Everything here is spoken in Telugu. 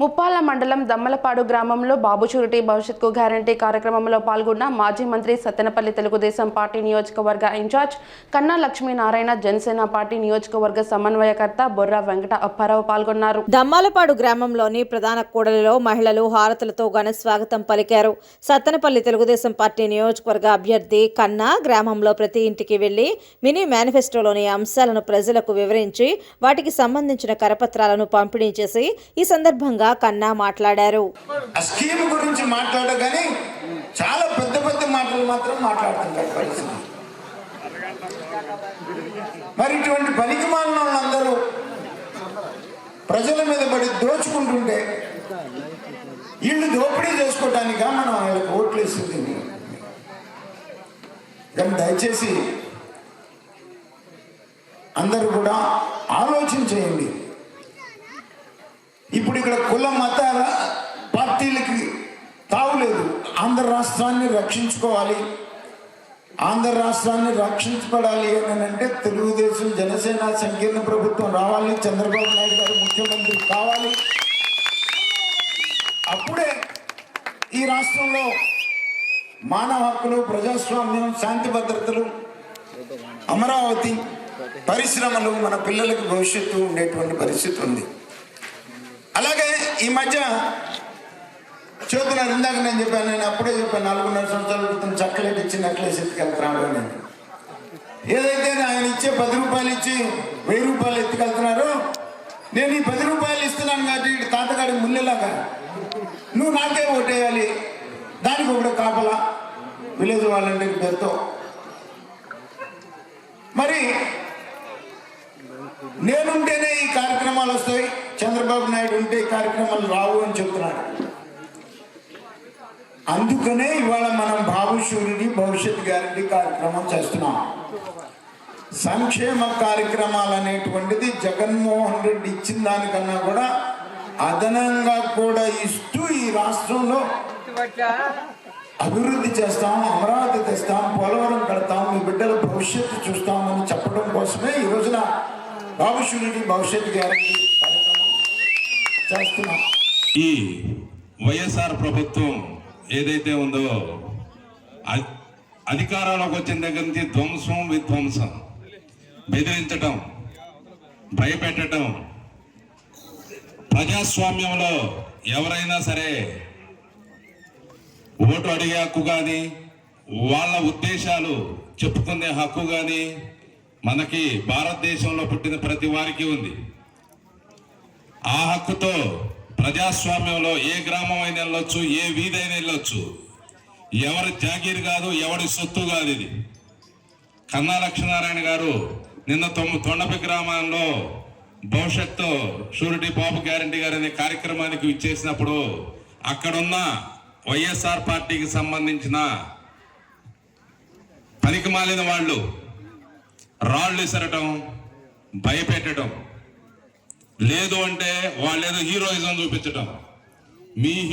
ముప్పాల మండలం దమ్మలపాడు గ్రామంలో బాబు షూరిటీ భవిష్యత్కు గ్యారంటీ కార్యక్రమంలో పాల్గొన్న మాజీ మంత్రి సత్తెనపల్లి తెలుగుదేశం పార్టీ నియోజకవర్గ ఇన్ఛార్జ్ కన్నా లక్ష్మీనారాయణ జనసేన పార్టీ నియోజకవర్గ సమన్వయకర్త బొర్రా వెంకట అప్పారావు పాల్గొన్నారు. దమ్మలపాడు గ్రామంలోని ప్రధాన కూడలిలో మహిళలు హారతులతో ఘన స్వాగతం పలికారు. సత్తెనపల్లి తెలుగుదేశం పార్టీ నియోజకవర్గ అభ్యర్థి కన్నా గ్రామంలో ప్రతి ఇంటికి వెళ్ళి మినీ మేనిఫెస్టోలోని అంశాలను ప్రజలకు వివరించి వాటికి సంబంధించిన కరపత్రాలను పంపిణీ చేసి ఈ సందర్భంగా కన్నా మాట్లాడారు. ఆ స్కీమ్ గురించి మాట్లాడగానే చాలా పెద్ద పెద్ద మాటలు మాత్రం మాట్లాడుతుంటారు మరి ఇటువంటి పనికి మాలిన వాళ్ళందరూ ప్రజల మీద పడి దోచుకుంటుంటే వీళ్ళు దోపిడీ చేసుకోవటానిక మనం వాళ్ళకి ఓట్లు వేస్తుంది కానీ దయచేసి అందరూ కూడా ఆలోచన చేయండి. ఇప్పుడు ఇక్కడ ఆంధ్ర రాష్ట్రాన్ని రక్షించుకోవాలి. ఆంధ్ర రాష్ట్రాన్ని రక్షించబడాలి అని అంటే తెలుగుదేశం జనసేన సంకీర్ణ ప్రభుత్వం రావాలి చంద్రబాబు నాయుడు గారు ముఖ్యమంత్రి కావాలి. అప్పుడే ఈ రాష్ట్రంలో మానవ హక్కులు ప్రజాస్వామ్యం శాంతి భద్రతలు అమరావతి పరిశ్రమలు మన పిల్లలకు భవిష్యత్తు ఉండేటువంటి పరిస్థితి ఉంది. అలాగే ఈ మధ్య చూస్తున్నారు ఇందాక నేను చెప్పాను నేను అప్పుడే చెప్పాను నాలుగున్నర సంవత్సరాల క్రితం చక్కలేట్ ఇచ్చి నెక్లెస్ ఎత్తుకెళ్తున్నాడు అని ఏదైతే ఆయన ఇచ్చే పది రూపాయలు ఇచ్చి వెయ్యి రూపాయలు ఎత్తుకెళ్తున్నారో నేను ఈ పది రూపాయలు ఇస్తున్నాను కాబట్టి తాతగాడి ముల్లెలాగా. నువ్వు నాకే ఓటేయాలి దానికి ఒకటి కాపలా. విలేజ్ వాళ్ళండి పేరుతో మరి నేనుంటేనే ఈ కార్యక్రమాలు వస్తాయి చంద్రబాబు నాయుడు ఉంటే ఈ కార్యక్రమాలు రావు అని చెప్తున్నాడు. అందుకనే ఇవాళ మనం బాబు భవిష్యత్ గ్యారంటీ కార్యక్రమం చేస్తున్నాం. సంక్షేమ కార్యక్రమాలు అనేటువంటిది జగన్మోహన్ రెడ్డి ఇచ్చిన దానికన్నా కూడా అదనంగా కూడా ఇస్తూ ఈ రాష్ట్రంలో అభివృద్ధి చేస్తాం అమరావతి తెస్తాం పోలవరం కడతాం మీ బిడ్డల భవిష్యత్తు చూస్తామని చెప్పడం కోసమే ఈ రోజున బాబు భవిష్యత్ గ్యారంటీ కార్యక్రమం చేస్తున్నాం. ఈ వైఎస్ఆర్ ప్రభుత్వం ఏదైతే ఉందో అ- అధికారంలోకి వచ్చిన దగ్గర నుంచి ధ్వంసం విధ్వంసం. బెదిరించటం భయపెట్టడం ప్రజాస్వామ్యంలో ఎవరైనా సరే ఓటు అడిగే హక్కు కానీ వాళ్ళ ఉద్దేశాలు చెప్పుకునే హక్కు కానీ మనకి భారతదేశంలో పుట్టిన ప్రతి వారికి ఉంది. ఆ హక్కుతో ప్రజాస్వామ్యంలో ఏ గ్రామం అయినా వెళ్ళొచ్చు ఏ వీధి అయినా వెళ్ళొచ్చు. ఎవరి జాగీర్ కాదు ఎవరి సొత్తు కాదు ఇది. కన్నా లక్ష్మీనారాయణ గారు నిన్న తొమ్మి తొండపి గ్రామంలో భవిష్యత్తు షూరిటీ బాబు గ్యారంటీ గారు అనే కార్యక్రమానికి ఇచ్చేసినప్పుడు అక్కడున్న వైఎస్ఆర్ పార్టీకి సంబంధించిన పనికి మాలిన వాళ్ళు రాళ్ళు ఇసరటం భయపెట్టడం లేదు అంటే వాళ్ళు ఏదో హీరోయిజం చూపించటం. మీ